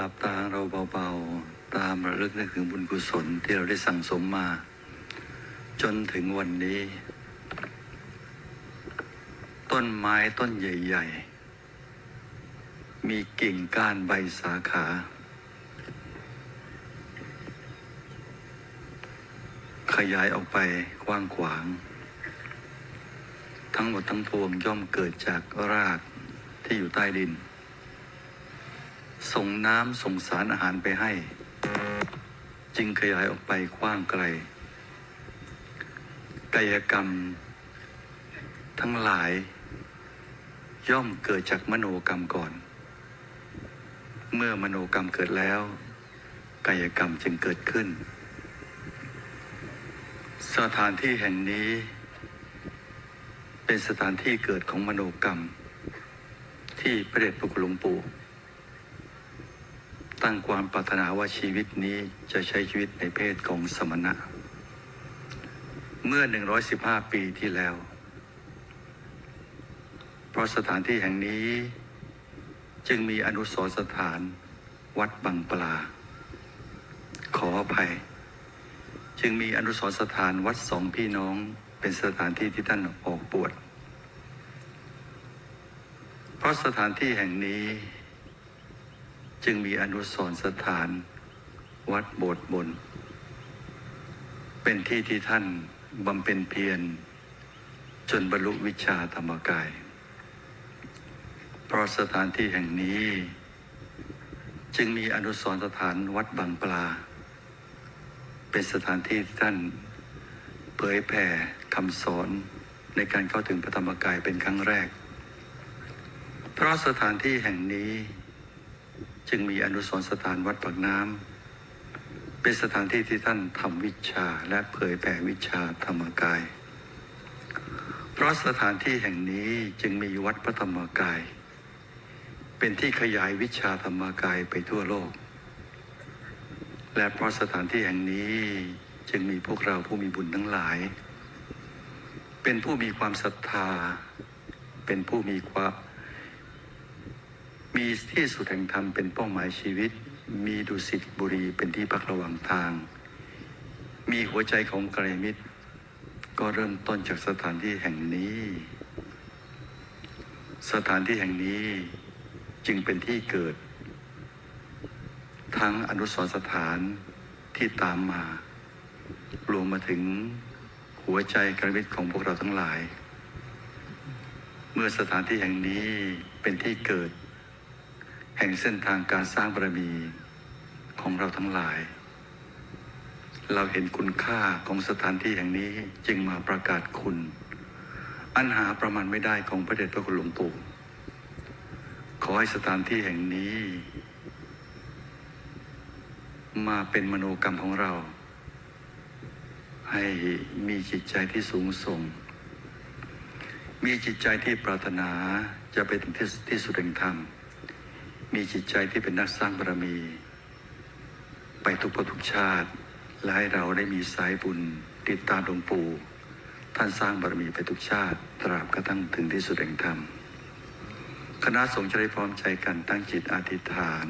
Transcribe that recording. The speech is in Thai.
หลับตาเราเบาๆ ตามระลึกนึกถึงบุญกุศลที่เราได้สั่งสมมา จนถึงวันนี้ ต้นไม้ต้นใหญ่ๆ มีกิ่งก้านใบสาขา ขยายออกไปกว้างขวาง ทั้งหมดทั้งปวงย่อมเกิดจากรากที่อยู่ใต้ดิน ส่งน้ำส่งสารอาหารไปให้ จึงขยายออกไปกว้างไกล กายกรรม ทั้งหลาย ย่อมเกิดจากมโนกรรมก่อน เมื่อมโนกรรมเกิดแล้ว กายกรรมจึงเกิดขึ้น สถานที่แห่งนี้ เป็นสถานที่เกิดของมโนกรรม ที่พระเดชพระคุณหลวงปู่ ตั้งความปรารถนาว่าชีวิตนี้จะใช้ชีวิตในเพศของสมณะ เมื่อ 115 ปีที่แล้ว เพราะสถานที่แห่งนี้จึงมีอนุสรสถานวัดบังปลา ขออภัย จึงมีอนุสรสถานวัดสองพี่น้องเป็นสถานที่ที่ท่านออกบวชเพราะสถานที่แห่งนี้ จึงมีอนุสรสถาน วัดโบสถ์บน เป็นที่ที่ท่านบำเพ็ญเพียร จนบรรลุวิชาธรรมกาย เพราะสถานที่แห่งนี้ จึงมีอนุสรสถานวัดบางปลา เป็นสถานที่ที่ท่านเผยแผ่คำสอนในการเข้าถึงพระธรรมกายเป็นครั้งแรก เพราะสถานที่แห่งนี้ จึงมีอนุสรสถานวัดปากน้ำเป็นสถานที่ที่ท่านทำวิชาและเผยแผ่วิชาธรรมกาย เพราะสถานที่แห่งนี้จึงมีวัดพระธรรมกาย เป็นที่ขยายวิชาธรรมกายไปทั่วโลก และเพราะสถานที่แห่งนี้จึงมีพวกเราผู้มีบุญทั้งหลาย เป็นผู้มีความศรัทธา เป็นผู้มีความ มีที่สุดแห่งธรรมเป็นเป้าหมายชีวิต มีดุสิตบุรีเป็นที่พักระหว่างทาง มีหัวใจของกระมิตร ก็เริ่มต้นจากสถานที่แห่งนี้ สถานที่แห่งนี้จึงเป็นที่เกิด ทั้งอนุสรสถานที่ตามมา รวมมาถึงหัวใจกระมิตรของพวกเราทั้งหลาย เมื่อสถานที่แห่งนี้เป็นที่เกิด แห่งเส้นทางการสร้างบารมีของเราทั้งหลาย เราเห็นคุณค่าของสถานที่แห่งนี้จึงมาประกาศคุณ อันหาประมาณไม่ได้ของพระเดชพระคุณหลวงปู่ ขอให้สถานที่แห่งนี้ มาเป็นมโนกรรมของเรา ให้มีจิตใจที่สูงส่ง มีจิตใจที่ปรารถนาจะไปถึงที่ที่สุดแห่งธรรม มีจิตใจที่เป็นนักสร้างบารมี ไปทุกภพทุกชาติและให้เราได้มีสายบุญติดตามหลวงปู่ท่านสร้างบารมีไปทุกชาติ ตราบกระทั่งถึงที่สุดแห่งธรรม คณะสงฆ์จะได้พร้อมใจกันตั้งจิตอธิษฐาน